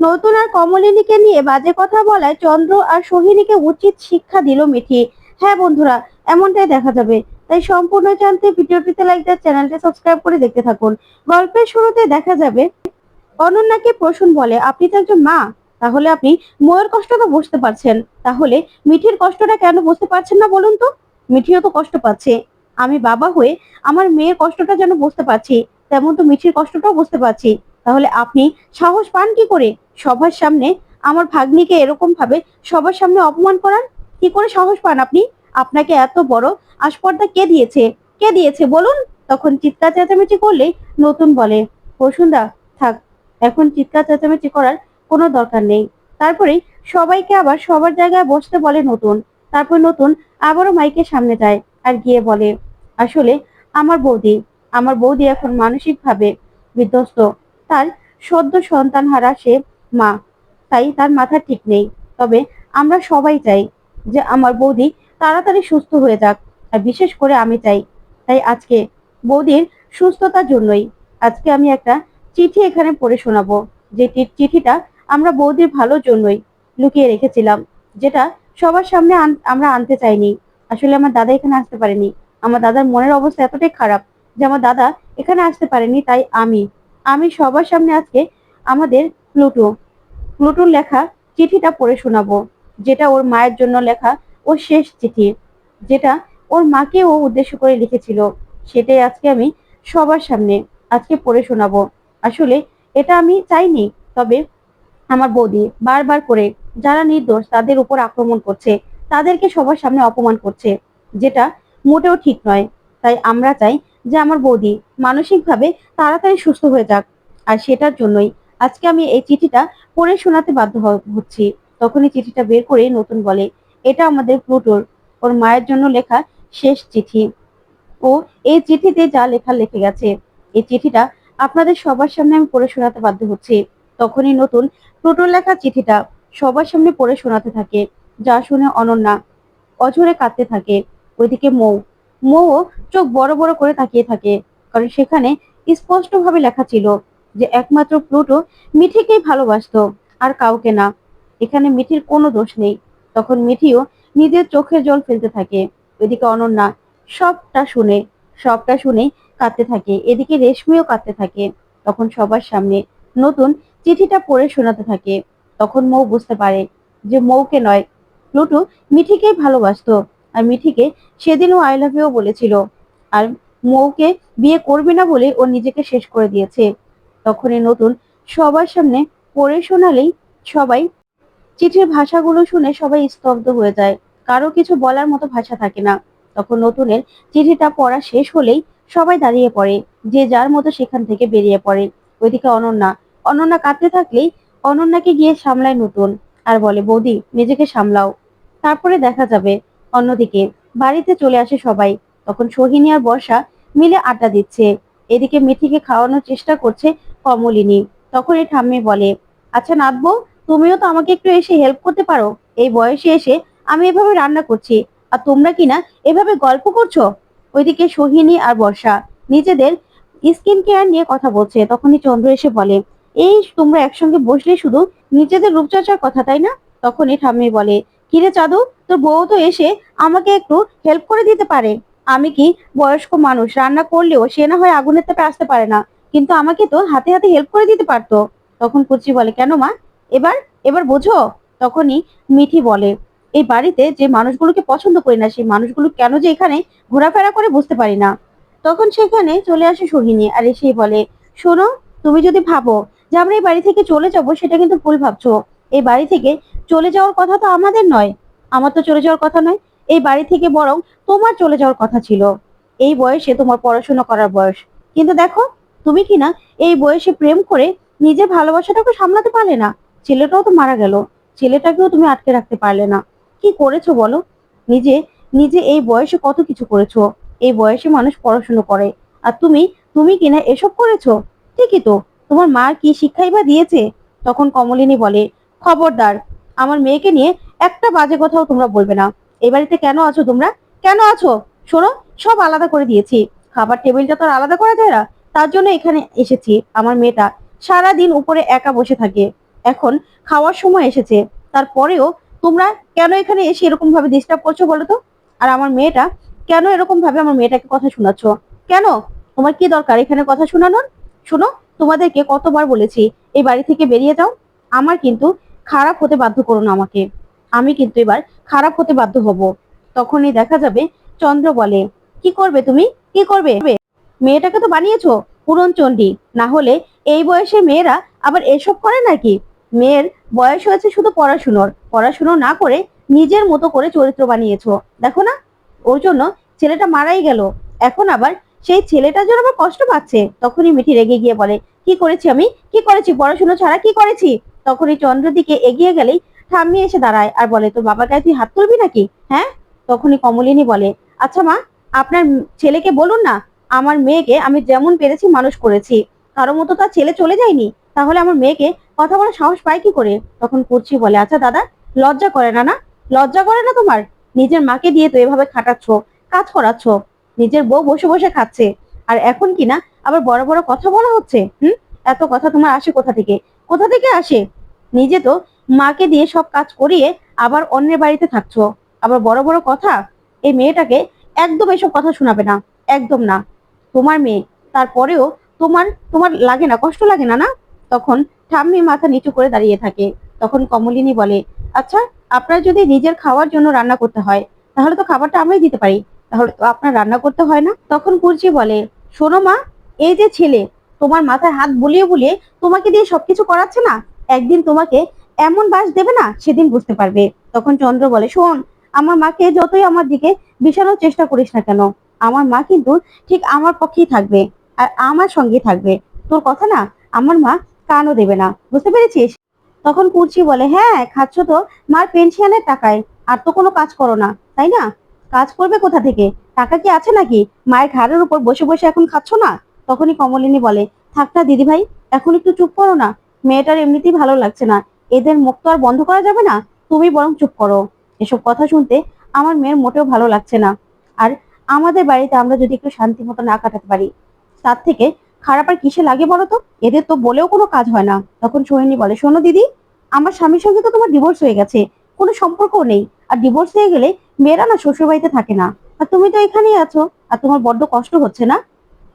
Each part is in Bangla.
নতুন আর কমলিনীকে নিয়ে বাজে কথা বলায় চন্দ্র আর সোহিনীকে উচিত শিক্ষা দিল মিঠি। হ্যাঁ বন্ধুরা, এমনটাই দেখা যাবে। তাই সম্পূর্ণ জানতে ভিডিওটিতে লাইক দেওয়ার চ্যানেলটি সাবস্ক্রাইব করে দেখতে থাকুন। গল্পের শুরুতে দেখা যাবে, অনন্যাকে প্রসূন বলে, আপনি তো একজন মা, তাহলে আপনি ময়ের তো বুঝতে পারছেন। তাহলে মিঠির কষ্টটা কেন বুঝতে পারছেন না বলুন তো? মিঠিও তো কষ্ট পাচ্ছে। আমি বাবা হয়ে আমার মেয়ের কষ্টটা যেন বুঝতে পারছি, তেমন তো মিঠির কষ্টটাও বুঝতে পারছি। তাহলে আপনি সাহস পান কি করে? সবার সামনে আমার ভাগ্নিকে এরকম ভাবে সবার সামনে অপমান করার? কি করে সাহস পান আপনি? আপনাকে এত বড় আস্পর্ধা কে দিয়েছে? কে দিয়েছে? বলুন। তখন চিৎকার চেঁচামেচি করলে নতুন বলে বসুন্ধা থাক, এখন চিৎকার চেঁচামেচি করার কোনো দরকার নেই। তারপরে সবাইকে আবার সবার জায়গায় বসতে বলে নতুন। তারপর নতুন আবারও মাইকের সামনে যায় আর গিয়ে বলে, আসলে আমার বৌদি আমার বৌদি এখন মানসিকভাবে বিধ্বস্ত। তার সদ্য সন্তান হারা সে মা। তাই তার মাথা ঠিক নেই। তবে আমরা সবাই চাই যে আমার বৌদি তাড়াতাড়ি সুস্থ হয়ে যাক, আর বিশেষ করে আমি চাই। তাই আজকে বৌদির সুস্থতার জন্যই আজকে আমি একটা চিঠি এখানে পড়ে শোনাবো, যে চিঠিটা আমরা বৌদির ভালোর জন্যই লুকিয়ে রেখেছিলাম, যেটা সবার সামনে আমরা আনতে চাইনি। আসলে আমার দাদা এখানে আসতে পারেনি। আমার দাদার মনের অবস্থা এতটাই খারাপ যে আমার দাদা এখানে আসতে পারেনি, তাই আমি আমি সবার সামনে আজকে আমাদের প্লুটো। প্লুটোর লেখা চিঠিটা পড়ে শোনাবো, যেটা ওর মায়ের জন্য লেখা ওর শেষ চিঠি, যেটা ওর মাকে ও উদ্দেশ্য করে লিখেছিল। সেটাই আজকে আমি সবার সামনে আজকে পড়ে শোনাবো। আসলে এটা আমি চাইনি, তবে আমার বৌদি বারবার করে যারা নির্দোষ তাদের উপর আক্রমণ করছে, তাদেরকে সবার সামনে অপমান করছে, যেটা মোটেও ঠিক নয়। তাই আমরা চাই যে আমার বৌদি মানসিকভাবে তাড়াতাড়ি সুস্থ হয়ে যাক। আর সেটার জন্যই আজকে আমি এই চিঠিটা পড়ে শোনাতে বাধ্য হচ্ছি। তখনই চিঠিটা বের করে নতুন বলে, এটা আমাদের প্লুটোর, ওর মায়ের জন্য লেখা শেষ চিঠি। ও এই চিঠিতে যা লেখা লিখে গেছে, এই চিঠিটা আপনাদের সবার সামনে আমি পড়ে শোনাতে বাধ্য হচ্ছি। তখনই নতুন প্লুটোর লেখা চিঠিটা সবার সামনে পড়ে শোনাতে থাকে। যা শুনে অনন্যা অঝরে কাঁদতে থাকে। ওইদিকে মৌ মৌ চোখ বড় বড় করে তাকিয়ে থাকে, কারণ সেখানে স্পষ্টভাবে লেখা ছিল যে একমাত্র প্লুটো মিঠিকেই ভালোবাসতো আর কাউকে না। এখানে মিঠির কোনো দোষ নেই। তখন মিঠিও নিজের চোখের জল ফেলতে থাকে। এদিকে অনন্যা সবটা শুনে সবটা শুনে কাঁদতে থাকে। এদিকে রেশমিও কাঁদতে থাকে। তখন সবার সামনে নতুন চিঠিটা পড়ে শোনাতে থাকে। তখন মৌ বুঝতে পারে যে মৌকে নয়, প্লুটো মিঠিকেই ভালোবাসতো। আর মিঠিকে সেদিনও আই লাভ ইউ বলেছিল। আর মৌকে বিয়ে করবে না বলে ও নিজেকে শেষ করে দিয়েছে। তখনই নতুন সবার সামনে পড়ে শোনালেই সবাই চিঠির ভাষাগুলো শুনে সবাই স্তব্ধ হয়ে যায়। কারও কিছু বলার মতো ভাষা থাকে না। তখন নতুনের চিঠিটা পড়া শেষ হলেই সবাই দাঁড়িয়ে পড়ে, যে যার মতো সেখান থেকে বেরিয়ে পড়ে। ওইদিকে অনন্যা অনন্যা কাঁদতে থাকলেই অনন্যাকে গিয়ে সামলায় নতুন। আর বলে, বৌদি, নিজেকে সামলাও। তারপরে দেখা যাবে। অন্যদিকে বাড়িতে চলে আসে সবাই। তখন সোহিনী আর বর্ষা মিলে আড্ডা দিচ্ছে। এদিকে মিঠিকে খাওয়ানোর চেষ্টা করছে কমলিনী। তখন এই ঠাম্মি বলে আচ্ছা নাথবো তুমিও তো আমাকে একটু এসে হেল্প করতে পারো। এই বয়সে এসে আমি এভাবে রান্না করছি, আর তোমরা কিনা এভাবে গল্প করছ? ওইদিকে সোহিনী আর বর্ষা নিজেদের স্কিন কেয়ার নিয়ে কথা বলছে। তখনই চন্দ্র এসে বলে, এই তোমরা একসঙ্গে বসলে শুধু নিজেদের রূপচর্চার কথা, তাই না? তখনই ঠাম্মি বলে কিরে চাদু, তোর বউ তো এসে আমাকে একটু হেল্প করে দিতে পারে। আমি কি বয়স্ক মানুষ, রান্না করলেও সে না হয় আগুনের তাপে আসতে পারে না, কিন্তু আমাকে তো হাতে হাতে হেল্প করে দিতে পারতো। তখন কুচি বলে, কেন মা? এবার এবার বোঝো? তখনই মিঠি বলে, এই বাড়িতে যে মানুষগুলোকে পছন্দ করি না, সেই মানুষগুলো কেন যে এখানে ঘোরাফেরা করে বুঝতে পারি না? তখন সেখানে চলে আসে সোহিনী আর এসেই বলে, শোনো, তুমি যদি ভাবো যে আমরা এই বাড়ি থেকে চলে যাব, সেটা কিন্তু ভুল ভাবছ। এই বাড়ি থেকে চলে যাওয়ার কথা তো আমাদের নয়। আমার তো চলে যাওয়ার কথা নয়। এই বাড়ি থেকে বরং তোমার চলে যাওয়ার কথা ছিল। এই বয়সে তোমার পড়াশোনা করার বয়স। কিন্তু দেখো, তুমি কি না এই বয়সে প্রেম করে নিজের ভালোবাসাটাকে সামলাতে পারলে না? ছেলেটাও তো মারা গেল। ছেলেটাকেও তুমি আটকে রাখতে পারলে না। কি করেছ বলো? নিজে নিজে এই বয়সে কত কিছু করেছ? এই বয়সে মানুষ পড়াশুনো করে। আর তুমি তুমি কিনা এসব করেছ? ঠিকই তো। তোমার মা কি শিক্ষাই বা দিয়েছে? তখন কমলিনী বলে, খবরদার আমার মেয়েকে নিয়ে একটা বাজে কথাও তোমরা বলবে না। এই বাড়িতে কেন আছো তোমরা? কেন আছো? শোনো, সব আলাদা করে দিয়েছি। খাবার টেবিলটা তো আলাদা করা যায় না। তার জন্য এখানে এসেছি আমার মেয়েটা। সারা দিন উপরে একা বসে থাকে। এখন খাওয়ার সময় এসেছে। তারপরেও তোমরা কেন এখানে এসে এরকম ভাবে ডিস্টার্ব করছ বলো তো? আর আমার মেয়েটা, কেন এরকম ভাবে আমার মেয়েটাকে কথা শোনাচ্ছ? কেন? তোমার কি দরকার এখানে কথা শোনানোর? শোনো, তোমাদেরকে কতবার বলেছি, এই বাড়ি থেকে বেরিয়ে যাও। আমার কিন্তু খারাপ হতে বাধ্য করো না আমাকে। আমি কিন্তু এবার খারাপ হতে বাধ্য হব। তখনই দেখা যাবে চন্দ্র বলে, কি করবে তুমি? কি করবে? মেয়েটাকে তো বানিয়েছ, পুরন চণ্ডী। না হলে এই বয়সে মেয়েরা আবার এসব করে নাকি? মেয়ের বয়স হয়েছে শুধু পড়াশুনোর। পড়াশুনো না করে নিজের মতো করে চরিত্র বানিয়েছো। দেখো না, ওর জন্য ছেলেটা মারাই গেল। এখন আবার সেই ছেলেটার জন্য আবার কষ্ট পাচ্ছে। তখনই মিঠি রেগে গিয়ে বলে, কি করেছি আমি? কি করেছি? পড়াশুনো ছাড়া কি করেছি? তখনই চন্দ্র দিকে এগিয়ে গেলেই ঠাম্মি এসে দাঁড়ায় আর বলে, তোর বাবার গায়ে তুই হাত তুলবি নাকি? হ্যাঁ? তখনই কমলিনী বলে আচ্ছা মা, আপনার ছেলেকে বলুন না, আমার মেয়েকে আমি যেমন পেরেছি মানুষ করেছি। কারও মতো তার ছেলে চলে যায়নি। তাহলে আমার মেয়েকে কথা বলার সাহস পায় কি করে? তখন কুর্চি বলে আচ্ছা দাদা, লজ্জা করে না না? লজ্জা করে না তোমার? নিজের মাকে দিয়ে তো এভাবে খাটাচ্ছ, কাজ করাচ্ছ। নিজের বউ বসে বসে খাচ্ছে। আর এখন কি না আবার বড় বড় কথা বলা হচ্ছে? হুম? এত কথা তোমার আসে কোথা থেকে? কোথা থেকে আসে? নিজে তো মাকে দিয়ে সব কাজ করিয়ে আবার অন্যের বাড়িতে থাকছো। আবার বড় বড় কথা, এই মেয়েটাকে একদম এসব কথা শোনাবে না, একদম না। তোমার মেয়ে, তারপরেও তোমার তোমার লাগে না, কষ্ট লাগে না না? তখন ঠাম্মি মাথা নিচু করে দাঁড়িয়ে থাকে। তখন কমলিনী বলে আচ্ছা আপনার যদি নিজের খাওয়ার জন্য রান্না করতে হয়, তাহলে তো খাবারটা আমরাই দিতে পারি। তাহলে তো আপনার রান্না করতে হয় না? তখন কুর্চি বলে, শোনো মা, এই যে ছেলে তোমার মাথায় হাত বুলিয়ে বুলিয়ে তোমাকে দিয়ে সবকিছু করাচ্ছে না? একদিন তোমাকে এমন বাস দেবে না, সেদিন বুঝতে পারবে। তখন চন্দ্র বলে, শোন, আমার মাকে যতই আমার দিকে বিছানোর চেষ্টা করিস না কেন, আমার মা কিন্তু ঠিক আমার পক্ষেই থাকবে আর আমার সঙ্গে থাকবে। তোর কথা না, আমার মা কানও দেবে না। বুঝতে পেরেছিস? তখন কুর্চি বলে হ্যাঁ খাচ্ছ তো, মার পেনশনের টাকায়। আর তো কোনো কাজ করো না, তাই না? কাজ করবে কোথা থেকে? টাকা কি আছে নাকি? মায়ের ঘাড়ের উপর বসে বসে এখন খাচ্ছ না? তখনই কমলিনী বলে, থাক না দিদি ভাই এখন একটু চুপ করো না। মেয়েটার এমনিতেই ভালো লাগছে না। এদের মুখ তো আর বন্ধ করা যাবে না? তুমি বরং চুপ করো। এসব কথা শুনতে আমার মেয়ের মোটেও ভালো লাগছে না। আর আমাদের বাড়িতে আমরা যদি একটু শান্তি মতো না কাটাতে পারি, তার থেকে খারাপ আর কিসে লাগে বলো তো? এদের তো বলেও কোনো কাজ হয় না। তখন সোহিনী বলে, শোনো দিদি, আমার স্বামীর সঙ্গে তো তোমার ডিভোর্স হয়ে গেছে। কোনো সম্পর্কও নেই। আর ডিভোর্স হয়ে গেলে মেয়েরা না শ্বশুর বাড়িতে থাকে না। আর তুমি তো এখানেই আছো। আর তোমার বড্ড কষ্ট হচ্ছে না?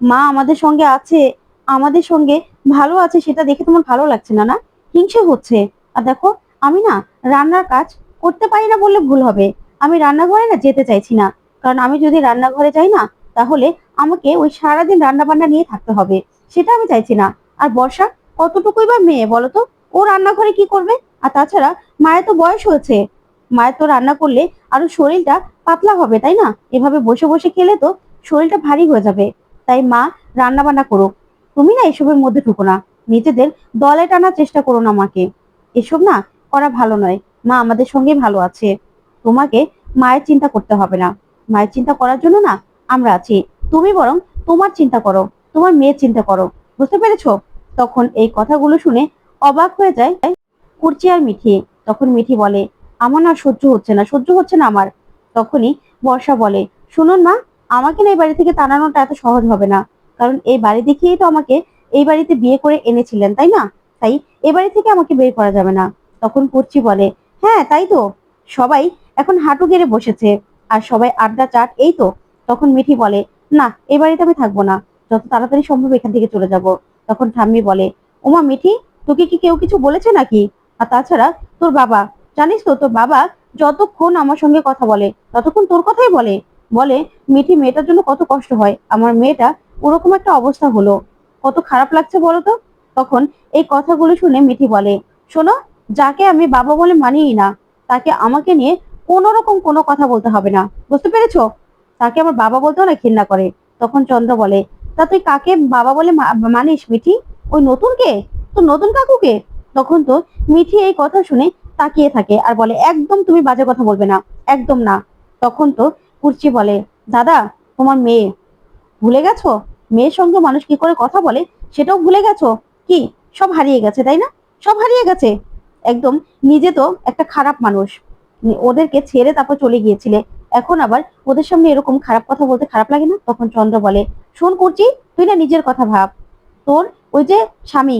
মা আমাদের সঙ্গে আছে, আমাদের সঙ্গে ভালো আছে সেটা দেখে তোমার ভালো লাগছে না না? হিংসে হচ্ছে। আর দেখো, আমি না রান্নার কাজ করতে পারি না বললে ভুল হবে। আমি রান্নাঘরে না যেতে চাইছি না। কারণ আমি যদি রান্নাঘরে যাই না, তাহলে আমাকে ওই সারাদিন রান্না বান্না নিয়ে থাকতে হবে। সেটা আমি চাইছি না। আর বর্ষা, কতটুকুই বা মেয়ে বলো তো? ও রান্নাঘরে কি করবে? আর তাছাড়া মায়ের তো বয়স হয়েছে। মায়ের তো রান্না করলে আরও শরীরটা পাতলা হবে, তাই না? এভাবে বসে বসে খেলে তো শরীরটা ভারী হয়ে যাবে। তাই মা রান্না বান্না করুক। তুমি না এসবের মধ্যে ঢুকো না। নিজেদের দলে টানার চেষ্টা করো না মাকে। এসব না করা ভালো নয়। মা আমাদের সঙ্গে ভালো আছে। তোমাকে মায়ের চিন্তা করতে হবে না। মায়ের চিন্তা করার জন্য না আমরা আছি। তুমি বরং তোমার চিন্তা করো। তোমার মেয়ের চিন্তা করো। বুঝতে পেরেছ? তখন এই কথাগুলো শুনে অবাক হয়ে যায় কুর্চি আর মিঠি। তখন মিঠি বলে, আমার না সহ্য হচ্ছে না, সহ্য হচ্ছে না আমার। তখনই বর্ষা বলে, শুনুন মা আমাকে না এই বাড়ি থেকে তাড়ানোটা এত সহজ হবে না। কারণ এই বাড়ি দেখিয়েই তো আমাকে এই বাড়িতে বিয়ে করে এনেছিলেন, তাই না? তাই এ বাড়ি থেকে আমাকে বের করা যাবে না। তখন কুর্চি বলে হ্যাঁ তাই তো। সবাই এখন হাঁটু গেড়ে বসেছে, আর সবাই আড্ডা চাট, এই তো। তখন মিঠি বলে, না এই বাড়িতে আমি থাকব না। যত তাড়াতাড়ি সম্ভব এখান থেকে চলে যাব। তখন ঠাম্মি বলে, ওমা, মিঠি, তোকে কি কেউ কিছু বলেছে নাকি? আর তাছাড়া তোর বাবা, জানিস তো, তোর বাবা যতক্ষণ আমার সঙ্গে কথা বলে, ততক্ষণ তোর কথাই বলে। বলে, মিঠি, মেয়েটার জন্য কত কষ্ট হয়। আমার মেয়েটা ওরকম একটা অবস্থা হলো। কত খারাপ লাগছে বলো তো? তখন এই কথাগুলো শুনে মিঠি বলে, শোনো, যাকে আমি বাবা বলে মানিই না, তাকে আমাকে নিয়ে কোনো রকম কোনো কথা বলতে হবে না। বুঝতে পেরেছ? তাকে আমার বাবা বলতেও না ঘৃণা করে। তখন চন্দ্র বলে, তা তুই কাকে বাবা বলে মানিস মিঠি? ওই নতুন কে? তো নতুন কাকুকে? তখন তো মিঠি এই কথা শুনে তাকিয়ে থাকে আর বলে, একদম তুমি বাজে কথা বলবে না, একদম না। তখন তো কুর্চি বলে, দাদা, তোমার মেয়ে। ভুলে গেছো? মেয়ের সঙ্গে মানুষ কি করে কথা বলে? সেটাও ভুলে গেছো? কি? সব হারিয়ে গেছে, তাই না? সব হারিয়ে গেছে? একদম, নিজে তো একটা খারাপ মানুষ। ওদেরকে ছেড়ে তারপর চলে গিয়েছিলে। এখন আবার ওদের সামনে এরকম খারাপ কথা বলতে খারাপ লাগে না? তখন চন্দ্র বলে, শোন করছি তুই না নিজের কথা ভাব। তোর ওই যে স্বামী,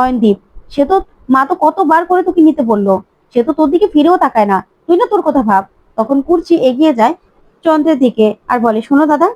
অয়নদীপ, সে তো, মা তো কতবার করে তোকে নিতে বলল। সে তো তোর দিকে ফিরেও তাকায় না। তুই না তোর কথা ভাব। তখন কুর্চি এগিয়ে যায় চন্দ্রের দিকে আর বলে, শোনো দাদা,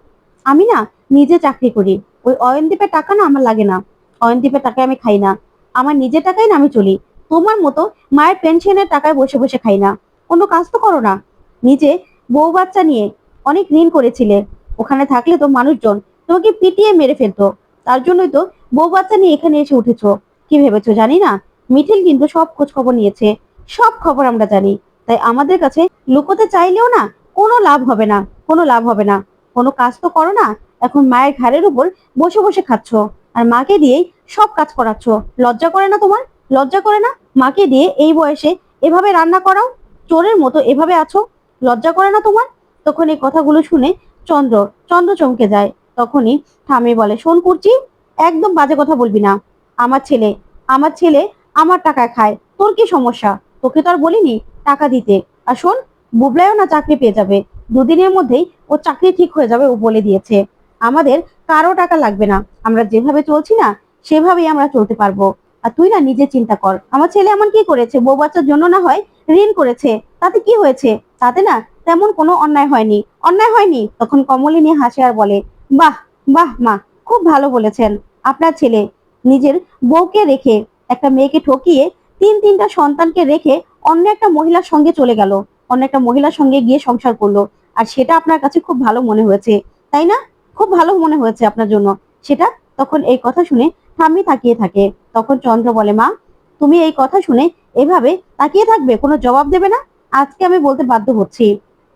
আমি না নিজে চাকরি করি। ওই অয়নদীপের টাকা না আমার লাগে না। অয়নদীপের টাকায় আমি খাই না। আমার নিজের টাকায় না আমি চলি। তোমার মতো মায়ের পেনশনের টাকায় বসে বসে খাই না। অন্য কাজ তো করো না। নিজে বউ বাচ্চা নিয়ে অনেক ঋণ করেছিলে। ওখানে থাকলে তো মানুষজন তোমাকে পিটিয়ে মেরে ফেলতো। তার জন্যই তো বউ বাচ্চা নিয়ে এখানে এসে উঠেছো। কি ভেবেছো জানি না? মিঠিল কিন্তু সব খোঁজ খবর নিয়েছে। সব খবর আমরা জানি। তাই আমাদের কাছে লুকোতে চাইলেও না কোনো লাভ হবে না, কোনো লাভ হবে না। কোনো কাজ তো করো না, এখন মায়ের ঘাড়ের উপর বসে বসে খাচ্ছ। আর মাকে দিয়েই সব কাজ করাচ্ছ। লজ্জা করে না তোমার? লজ্জা করে না? মাকে দিয়ে এই বয়সে এভাবে রান্না করাও? চোরের মতো এভাবে আছো? লজ্জা করে না তোমার? তখন এই কথাগুলো শুনে চন্দ্র চন্দ্র চমকে যায়। তখনই ঠামে বলে, শোন করছি একদম বাজে কথা বলবি না। আমার ছেলে আমার ছেলে আমার টাকা খায়। তোর কি সমস্যা? তোকে তো আর বলিনি টাকা দিতে। আর শোন বুবলাইও না চাকরি পেয়ে যাবে। দুদিনের মধ্যেই ও চাকরি ঠিক হয়ে যাবে, ও বলে দিয়েছে। আমাদের কারও টাকা লাগবে না। আমরা যেভাবে চলছি না, সেভাবেই আমরা চলতে পারব। আর তুই না নিজে চিন্তা কর। আমার ছেলে এমন কি করেছে? বউ বাচ্চার জন্য না হয় ঋণ করেছে। তাতে কি হয়েছে? তাতে না তেমন কোনো অন্যায় হয়নি। অন্যায় হয়নি? তখন কমলিনী হাসে আর বলে, বাহ বাহ, মা, খুব ভালো বলেছেন। আপনার ছেলে নিজের বউকে রেখে, একটা মেয়েকে ঠকিয়ে তিন তিনটা সন্তানকে রেখে অন্য একটা মহিলার সঙ্গে চলে গেল। অন্য একটা মহিলার সঙ্গে গিয়ে সংসার করল। আর সেটা আপনার কাছে খুব ভালো মনে হয়েছে, তাই না? খুব ভালো মনে হয়েছে আপনার জন্য। সেটা তখন এই কথা শুনে ঠাম্মি তাকিয়ে থাকে। তখন চন্দ্র বলে, মা, তুমি এই কথা শুনে এভাবে তাকিয়ে থাকবে? কোনো জবাব দেবে না? আজকে আমি বলতে বাধ্য হচ্ছি।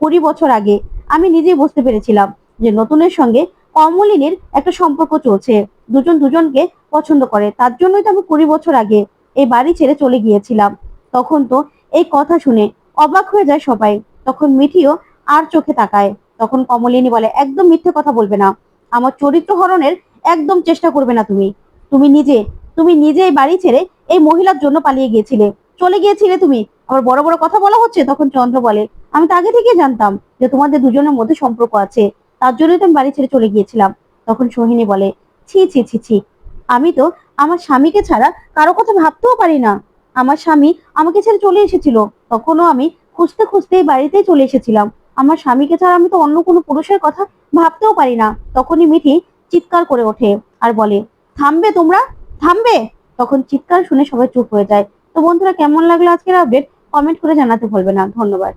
কুড়ি বছর আগে আমি নিজেই বুঝতে পেরেছিলাম যে নতুনের সঙ্গে কমলিনীর একটা সম্পর্ক চলছে। দুজন দুজনকে পছন্দ করে। তার জন্যই তো আমি কুড়ি বছর আগে এই বাড়ি ছেড়ে চলে গিয়েছিলাম। তখন তো এই কথা শুনে অবাক হয়ে যায় সবাই। তখন মিঠিও আর চোখে তাকায়। তখন কমলিনী বলে, একদম মিথ্যে কথা বলবে না। আমার চরিত্র হরণের একদম চেষ্টা করবে না তুমি। তুমি নিজে তুমি নিজে এই বাড়ি ছেড়ে এই মহিলার জন্য পালিয়ে গিয়েছিলে। চলে গিয়েছিলে তুমি। আবার বড় বড় কথা বলা হচ্ছে, তখন চন্দ্র বলে, আমি তো আগে থেকে জানতাম যে তোমাদের দুজনের মধ্যে সম্পর্ক আছে। তার জন্যই তো আমি বাড়ি ছেড়ে চলে গিয়েছিলাম। তখন সোহিনী বলে, ছি ছি ছি ছি। আমি তো আমার স্বামীকে ছাড়া কারও কথা ভাবতেও পারি না। আমার স্বামী আমাকে ছেড়ে চলে এসেছিল। তখনও আমি খুঁজতে খুঁজতে বাড়িতে চলে এসেছিলাম। আমার স্বামীকে ছাড়া আমি তো অন্য কোনো পুরুষের কথা ভাবতেও পারি না। তখনই মিঠি চিৎকার করে ওঠে আর বলে, থামবে তোমরা? থামবে? তখন চিৎকার শুনে সবাই চুপ হয়ে যায়। তো বন্ধুরা, কেমন লাগল আজকের আপডেট কমেন্ট করে জানাতে ভুলবে না। ধন্যবাদ।